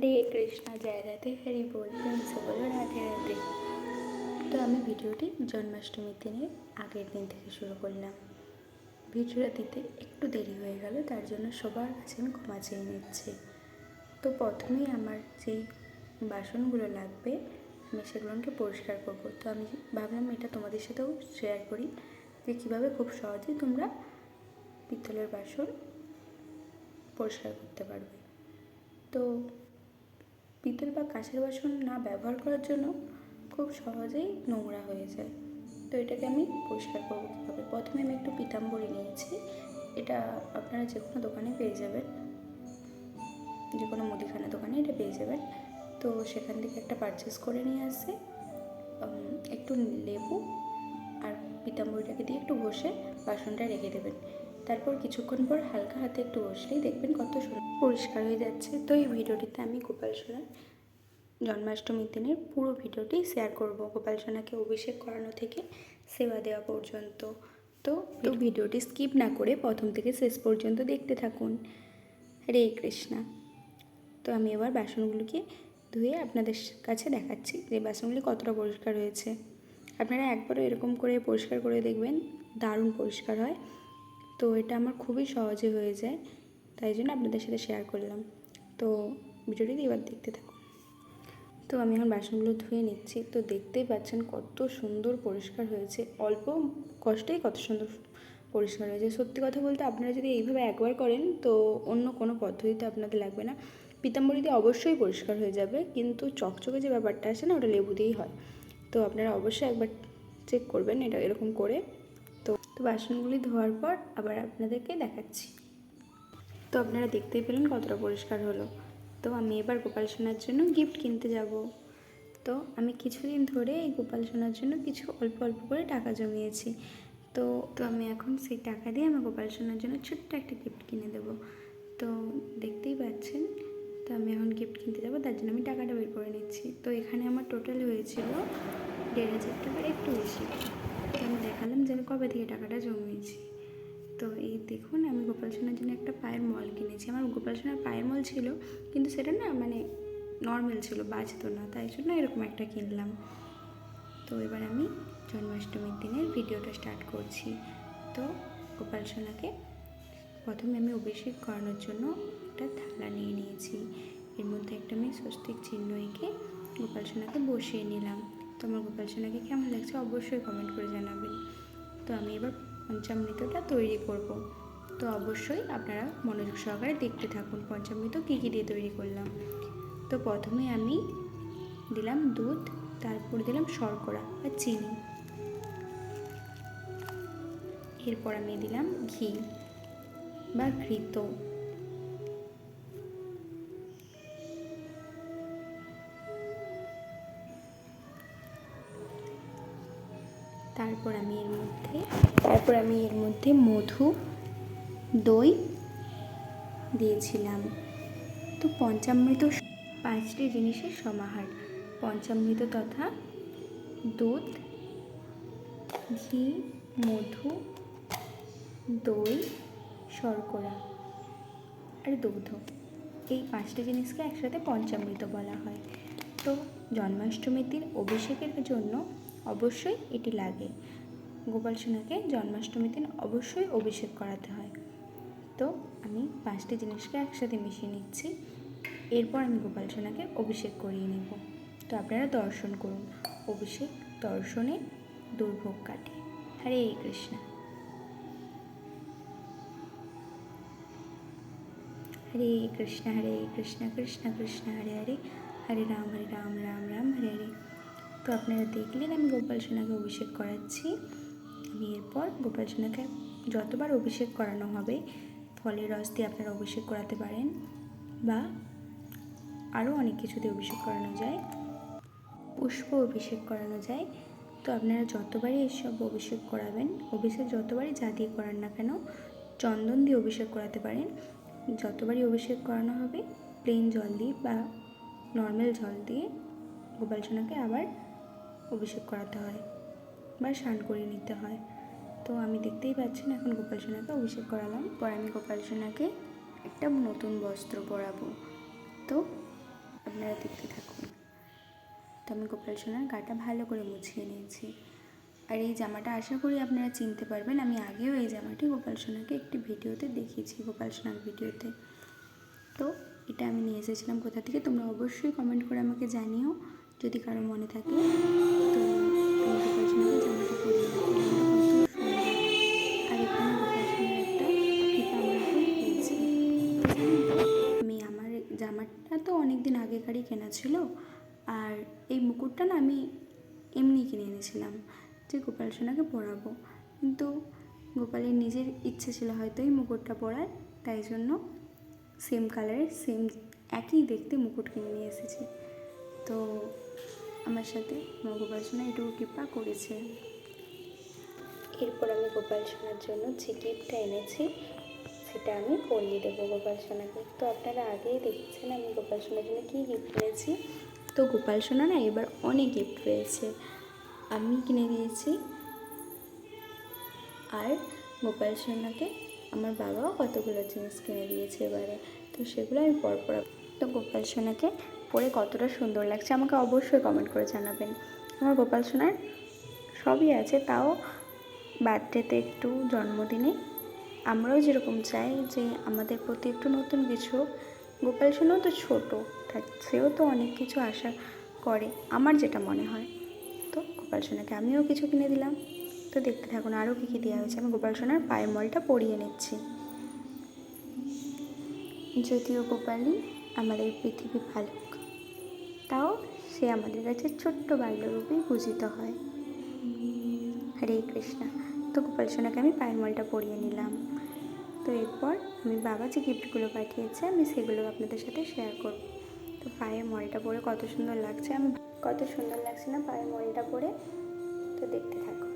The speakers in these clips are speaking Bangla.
হরে কৃষ্ণ, জয় রাধে, হরি বল সে বলো, রাধে রাধে। তো আমি ভিডিওটি জন্মাষ্টমীর দিনের আগের দিন থেকে শুরু করলাম। ভিডিওটা দিতে একটু দেরি হয়ে গেল, তার জন্য সবার কাছে আমি ক্ষমা চেয়ে নিচ্ছি। তো প্রথমেই আমার যেই বাসনগুলো লাগবে, আমি সেগুলোকে পরিষ্কার করব। তো আমি ভাবলাম এটা তোমাদের সাথেও শেয়ার করি যে কীভাবে খুব সহজেই তোমরা পিতলের বাসন পরিষ্কার করতে পারবে। তো পিতল বা কাঁচের বাসন না ব্যবহার করার জন্য খুব সহজেই নোংরা হয়ে যায়। তো এটাকে আমি পরিষ্কার করব কীভাবে? প্রথমে আমি একটু পিতাম্বরী নিয়েছি। এটা আপনারা যে কোনো দোকানে পেয়ে যাবেন। যে কোনো মুদিখানা দোকানে এটা পেয়ে যাবেন। তো সেখান থেকে একটা পারচেস করে নিয়ে আসে। একটু লেবু আর পিতাম্বরীটাকে দিয়ে একটু ঘষে বাসনটা রেখে দেবেন। তারপর কিছুক্ষণ পর হালকা হাতে একটু বসলেই দেখবেন কত সুন্দর পরিষ্কার হয়ে যাচ্ছে। তো এই ভিডিওটিতে আমি গোপাল সোনার জন্মাষ্টমীর দিনের পুরো ভিডিওটি শেয়ার করব। গোপাল সোনাকে অভিষেক করানো থেকে সেবা দেওয়া পর্যন্ত। তো তো ভিডিওটি স্কিপ না করে প্রথম থেকে শেষ পর্যন্ত দেখতে থাকুন। রে কৃষ্ণা। তো আমি এবার বাসনগুলোকে ধুয়ে আপনাদের কাছে দেখাচ্ছি যে বাসনগুলি কতটা পরিষ্কার হয়েছে। আপনারা একবারও এরকম করে পরিষ্কার করে দেখবেন দারুণ পরিষ্কার হয়। তো এটা আমার খুবই সহজে হয়ে যায়, তাই জন্য আপনাদের সাথে শেয়ার করলাম। তো ভিডিওটি এবার দেখতে থাকুন। তো আমি এখন বাসনগুলো ধুয়ে নিচ্ছি। তো দেখতেই পাচ্ছেন কত সুন্দর পরিষ্কার হয়েছে। অল্প কষ্টেই কত সুন্দর পরিষ্কার হয়েছে। সত্যি কথা বলতে আপনারা যদি এইভাবে একবার করেন, তো অন্য কোনো পদ্ধতিতে আপনাদের লাগবে না। পিতাম্বরী দিয়ে অবশ্যই পরিষ্কার হয়ে যাবে, কিন্তু চকচকে যে ব্যাপারটা আছে না, ওটা লেবু দিয়েই হয়। তো আপনারা অবশ্যই একবার চেক করবেন এটা এরকম করে। তো তো বাসনগুলি ধোয়ার পর আবার আপনাদেরকে দেখাচ্ছি। তো আপনারা দেখতেই পেলেন কতটা পরিষ্কার হলো। তো আমি এবার গোপাল সোনার জন্য গিফট কিনতে যাব। তো আমি কিছুদিন ধরে এই গোপাল সোনার জন্য কিছু অল্প অল্প করে টাকা জমিয়েছি। তো তো আমি এখন সেই টাকা দিয়ে আমার গোপাল সোনার জন্য ছোট্ট একটা গিফট কিনে দেবো। তো দেখতেই পাচ্ছেন, তো আমি এখন গিফট কিনতে যাব, তার জন্য আমি টাকাটা বের করে নিচ্ছি। তো এখানে আমার টোটাল হয়েছিল দেড় হাজার টাকার একটু বেশি। তো আমি দেখালাম যে আমি কবে থেকে টাকাটা জমিয়েছি। তো এই দেখুন, আমি গোপাল সোনার জন্য একটা পায়ের মল কিনেছি। আমার গোপাল সোনার পায়ের মল ছিল, কিন্তু সেটা না মানে নর্মাল ছিল বাজতো না, তাই জন্য এরকম একটা কিনলাম। তো এবার আমি জন্মাষ্টমীর দিনের ভিডিওটা স্টার্ট করছি। তো গোপাল সোনাকে প্রথমে আমি অভিষেক করানোর জন্য একটা থালা নিয়ে নিয়েছি। এর মধ্যে একটা আমি স্বস্তিক চিহ্ন এঁকে গোপাল সোনাকে বসিয়ে নিলাম। তো আমার গোপাল সোনাকে কেমন লাগছে অবশ্যই কমেন্ট করে জানাবেন। তো আমি এবার পঞ্চামৃতটা তৈরি করব। তো অবশ্যই আপনারা মনোযোগ সহকারে দেখতে থাকুন পঞ্চামৃত কী কী দিয়ে তৈরি করলাম। তো প্রথমে আমি দিলাম দুধ, তারপর দিলাম শর্করা বা চিনি। এরপর আমি দিলাম ঘি বা ঘৃত। তারপর আমি এর মধ্যে, তারপর আমি এর মধ্যে মধু, দই দিয়েছিলাম। তো পঞ্চামৃত পাঁচটি জিনিসের সমাহার। পঞ্চামৃত তথা দুধ, ঘি, মধু, দই, শর্করা আর দুগ্ধ। এই পাঁচটি জিনিসকে একসাথে পঞ্চামৃত বলা হয়। তো জন্মাষ্টমীর দিন অভিষেকের জন্য অবশ্যই এটি লাগে। গোপাল সোনাকে জন্মাষ্টমীর দিন অবশ্যই অভিষেক করাতে হয়। তো আমি পাঁচটি জিনিসকে একসাথে মিশিয়ে নিচ্ছি। এরপর আমি গোপাল সোনাকে অভিষেক করিয়ে নেব। তো আপনারা দর্শন করুন। অভিষেক দর্শনে দুর্ভোগ কাটে। হরে কৃষ্ণ। হরে কৃষ্ণ হরে কৃষ্ণ কৃষ্ণ কৃষ্ণ, হরে হরে। হরে রাম হরে রাম রাম রাম, হরে হরে। তো আপনারা দেখলেন আমি গোপাল সোনাকে অভিষেক করাচ্ছি। আমি এরপর গোপাল সোনাকে যতবার অভিষেক করানো হবে, ফলের রস দিয়ে আপনারা অভিষেক করাতে পারেন বা আরও অনেক কিছু দিয়ে অভিষেক করানো যায়, পুষ্প অভিষেক করানো যায়। তো আপনারা যতবারই এসব অভিষেক করাবেন, অভিষেক যতবারই যা দিয়ে করান না কেন, চন্দন দিয়ে অভিষেক করাতে পারেন। যতবারই অভিষেক করানো হবে প্লেন জল দিয়ে বা নর্মাল জল দিয়ে গোপাল সোনাকে আবার অভিষেক করাতে হয় বা স্নান করে নিতে হয়। তো আমি দেখতেই পাচ্ছেন এখন গোপাল সোনাকে অভিষেক করালাম। পর আমি গোপাল সোনাকে একটা নতুন বস্ত্র পরাবো। তো আপনারা দেখতে থাকুন। তো আমি গোপাল সোনার গাটা ভালো করে মুছিয়ে নিয়েছি। আর এই জামাটা আশা করি আপনারা চিনতে পারবেন। আমি আগেও এই জামাটি গোপাল সোনাকে একটি ভিডিওতে দেখিয়েছি, গোপাল সোনার ভিডিওতে। তো এটা আমি নিয়ে এসেছিলাম কোথা থেকে? তোমরা অবশ্যই কমেন্ট করে আমাকে জানিও। যদি কারও মনে থাকে, তো জামাটা পরিয়ে আর এখানে গোপাল সোনার একটা ফিতা আমরা পেয়েছি আমি আমার জামাটা তো অনেক দিন আগেকারই কেনা ছিল, আর এই মুকুটটা না আমি এমনি কিনে এনেছিলাম যে গোপাল সোনাকে পরাবো। কিন্তু গোপালের নিজের ইচ্ছে ছিল হয়তো এই মুকুটটা পরার, তাই জন্য সেম কালারের সেম একই দেখতে মুকুট কিনে নিয়ে এসেছি। তো আমার সাথে আমার গোপাল সোনা এটুকু কৃপা করেছে। এরপর আমি গোপাল সোনার জন্য যে গিফটটা এনেছি সেটা আমি পরিয়ে দেবো গোপাল সোনাকে। তো আপনারা আগেই দেখেছেন আমি গোপাল সোনার জন্য কী গিফট এনেছি? তো গোপাল সোনা না এবার অনেক গিফট পেয়েছে আমি কিনে দিয়েছি আর গোপাল সোনাকে আমার বাবাও কতগুলো জিনিস কিনে দিয়েছে এবারে। তো সেগুলো আমি পর পর তো গোপাল সোনাকে পরে কতটা সুন্দর লাগছে, আমাকে অবশ্যই কমেন্ট করে জানাবেন। আমার গোপাল সোনার সবই আছে, তাও বার্থডেতে একটু জন্মদিনে। আমরাও যেরকম চাই যে আমাদের প্রতি একটু নতুন কিছু গোপাল সোনাও তো ছোটো সেও তো অনেক কিছু আশা করে, আমার যেটা মনে হয়। তো গোপাল সোনাকে আমিও কিছু কিনে দিলাম। তো দেখতে থাকুন আরও কী কী দেওয়া হয়েছে। আমি গোপাল সোনার পায়ের মলটা পরিয়ে নিচ্ছি। যদিও গোপালই আমাদের পৃথিবী ভালুক তাও সে আমাদের কাছে ছোট্ট বাল্যরূপেই পূজিত হয়। হরে কৃষ্ণা। তো গোপাল সোনাকে আমি পায়ের পরিয়ে নিলাম। তো এরপর আমি বাবা যে গিফটগুলো পাঠিয়েছে, আমি সেগুলো আপনাদের সাথে শেয়ার করব। তো পায়ের মলটা পরে কত সুন্দর লাগছে, আমি কত সুন্দর লাগছে না পায়ের মলটা পরে। তো দেখতে থাকো।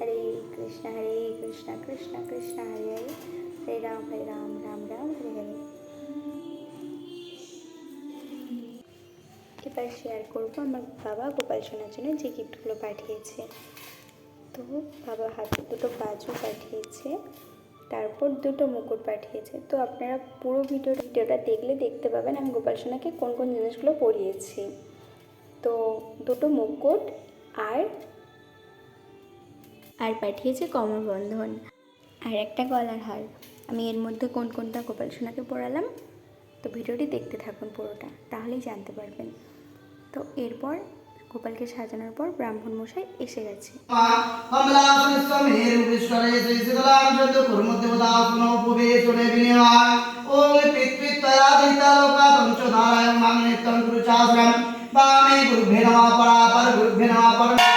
হরে কৃষ্ণ হরে কৃষ্ণ কৃষ্ণ কৃষ্ণ, হরে হরে। হরে রাম হরে রাম রাম রাম, হরে হরে। এবার শেয়ার করব আমার বাবা গোপাল সোনার জন্য যে গিফটগুলো পাঠিয়েছে। তো বাবা হাতে দুটো বাজু পাঠিয়েছে, তারপর দুটো মুকুট পাঠিয়েছে। তো আপনারা পুরো ভিডিও ভিডিওটা দেখলে দেখতে পাবেন আমি গোপাল সোনাকে কোন কোন জিনিসগুলো পরিয়েছি। তো দুটো মুকুট আর আর পাঠিয়েছে কমর বন্ধন আর একটা গলার হার। আমি এর মধ্যে কোন কোনটা গোপাল সোনাকে পরালাম? তো ভিডিওটি দেখতে থাকুন পুরোটা, তাহলেই জানতে পারবেন। তো এরপর গোপালকে সাজানোর পর ব্রাহ্মণ মশাই এসে গেছে। বামে গুরুভ্যে নমঃ পরাপর গুরুভ্যে নমঃ পর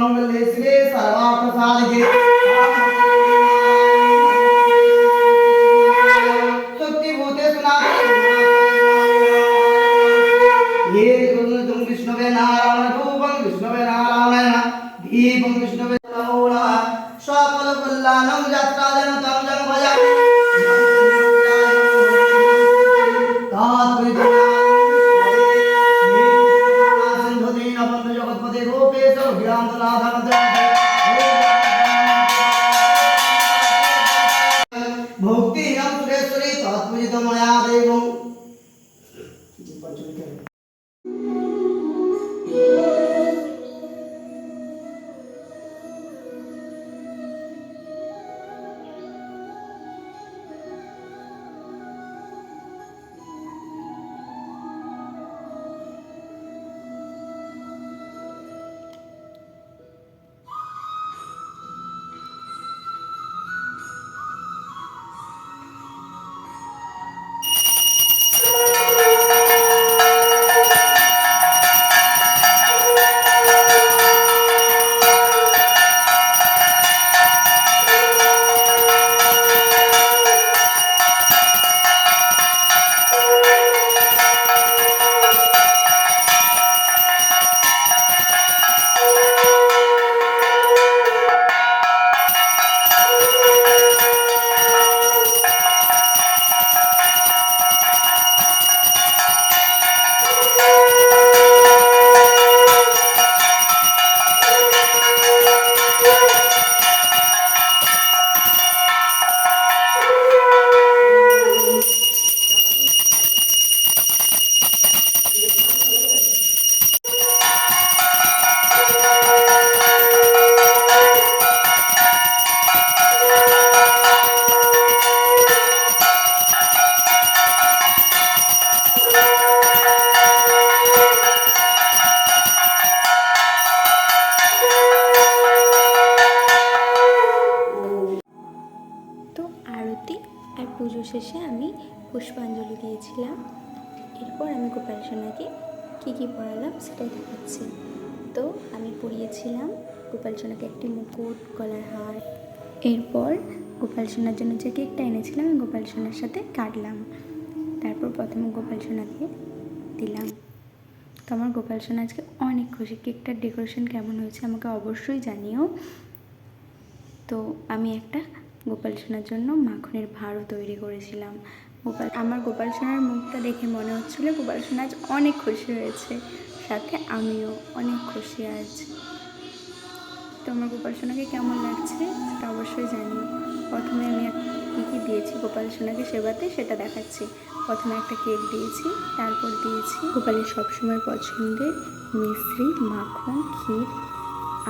సర్వాంగ లేసివే సర్వార్థ సాధికే শেষে আমি পুষ্পাঞ্জলি দিয়েছিলাম। এরপর আমি গোপাল সোনাকে কী কী পড়ালাম সেটাই দেখাচ্ছি। তো আমি পরিয়েছিলাম গোপাল সোনাকে একটি মুকুট, গলার হার। এরপর গোপাল সোনার জন্য যে কেকটা এনেছিলাম, আমি গোপাল সোনার সাথে কাটলাম। তারপর প্রথমে গোপাল সোনাকে দিলাম। তো আমার গোপাল সোনা আজকে অনেক খুশি। কেকটার ডেকোরেশন কেমন হয়েছে আমাকে অবশ্যই জানিও। তো আমি একটা গোপাল সোনার জন্য মাখনের ভাঁড়ও তৈরি করেছিলাম। গোপাল আমার গোপাল সোনার মুখটা দেখে মনে হচ্ছিল গোপাল সোনা আজ অনেক খুশি হয়েছে। সাথে আমিও অনেক খুশি আজ। তো আমার গোপাল সোনাকে কেমন লাগছে সেটা অবশ্যই জানি প্রথমে আমি কী কী দিয়েছি গোপাল সোনাকে সেবাতে, সেটা দেখাচ্ছি। প্রথমে একটা কেক দিয়েছি, তারপর দিয়েছি গোপালের সবসময় পছন্দের মিশ্রি মাখন, ক্ষীর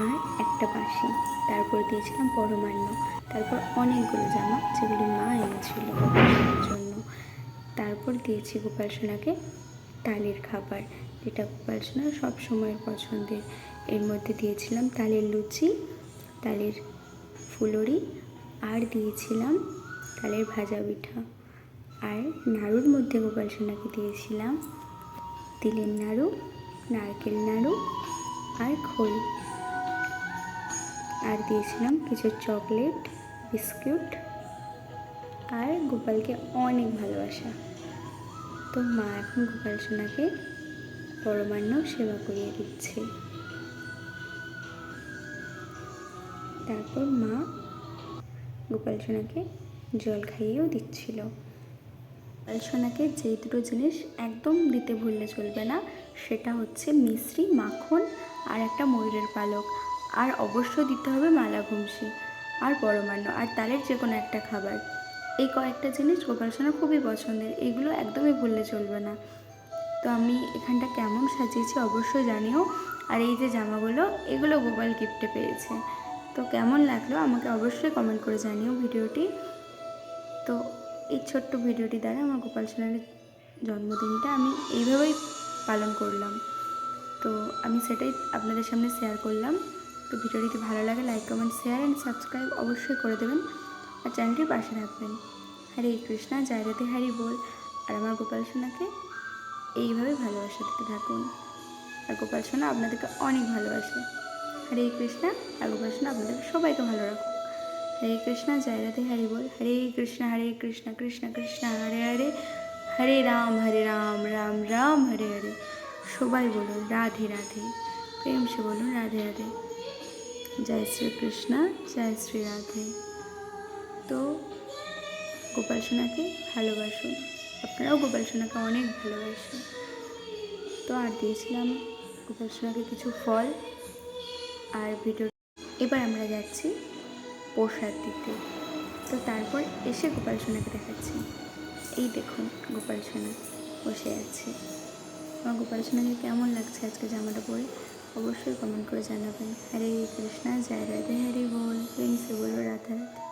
আর একটা বাসি তারপর দিয়েছিলাম পরমান্ন। তারপর অনেকগুলো জামা, যেগুলি মা এনেছিল গোপাল জন্য। তারপর দিয়েছি গোপাল সোনাকে তালের খাবার। যেটা গোপাল সব সময়ের পছন্দের। এর মধ্যে দিয়েছিলাম তালের লুচি, তালের ফুলরি, আর দিয়েছিলাম তালের ভাজা পিঠা। আর নাড়ুর মধ্যে গোপাল সোনাকে দিয়েছিলাম তিলের নাড়ু, নারকেল নাড়ু, আর খই। আর দিয়েছিলাম কিছু চকলেট, বিস্কুট আর গোপালকে অনেক ভালোবাসা। তো মা এখন গোপাল সোনাকে পরমান্ন সেবা করিয়ে দিচ্ছে। তারপর মা গোপাল সোনাকে জল খাইয়েও দিচ্ছিল। গোপাল সোনাকে যে দুটো জিনিস একদম দিতে ভুললে চলবে না, সেটা হচ্ছে মিশ্রি, মাখন আর একটা ময়ূরের পালক। আর অবশ্যই দিতে হবে মালা, ঘুমসি আর পরমান্ন আর তালের যে কোনো একটা খাবার। এই কয়েকটা জিনিস গোপাল সোনার খুবই পছন্দের, এগুলো একদমই ভুললে চলবে না। তো আমি এখানটা কেমন সাজিয়েছি অবশ্যই জানিও। আর এই যে জামাগুলো, এগুলো গোপাল গিফটে পেয়েছে। তো কেমন লাগল আমাকে অবশ্যই কমেন্ট করে জানিও ভিডিওটি। তো এই ছোট্ট ভিডিওটি দ্বারা আমার গোপাল সোনার জন্মদিনটা আমি এইভাবেই পালন করলাম। তো আমি সেটাই আপনাদের সামনে শেয়ার করলাম। তো ভিডিওটি যদি ভালো লাগে like comment share and subscribe অবশ্যই করে দেবেন আর চ্যানেলটির পাশে থাকবেন। হরে কৃষ্ণা, জয় রাধে হরি বল। আর আমার গোপাল সোনাকে এইভাবে ভালোবাসা দিতে থাকুন। আর গোপাল সোনা আপনাদেরকে অনেক ভালোবাসে। হরে কৃষ্ণা, আর গোপাল সোনা আপনাদেরকে সবাইকে ভালো রাখুন হরে কৃষ্ণা, জয় রাধে হরি বল। হরে কৃষ্ণ হরে কৃষ্ণ কৃষ্ণ কৃষ্ণ, হরে হরে। হরে রাম হরে রাম রাম রাম, হরে হরে। সবাই বলুন রাধে রাধে। প্রেম সে বলুন রাধে রাধে। জয় শ্রী কৃষ্ণ জয় শ্রী রাধে তো গোপাল সোনাকে ভালোবাসুন। আপনারাও গোপাল সোনাকে অনেক ভালোবাসুন। তো আর দিয়েছিলাম গোপাল সোনাকে কিছু ফল আর ভিডিও। এবার আমরা যাচ্ছি প্রসাদ দিতে। তো তারপর এসে গোপাল সোনাকে দেখাচ্ছি। এই দেখুন গোপাল সোনা বসে আছে। আমার গোপাল সোনাকে কেমন লাগছে আজকে জামাটা পরে? অবশ্যই কমেন্ট করে জানাবেন হরে কৃষ্ণা জয় রাধে হরি বল প্রেম সে বলো রাধা রাধে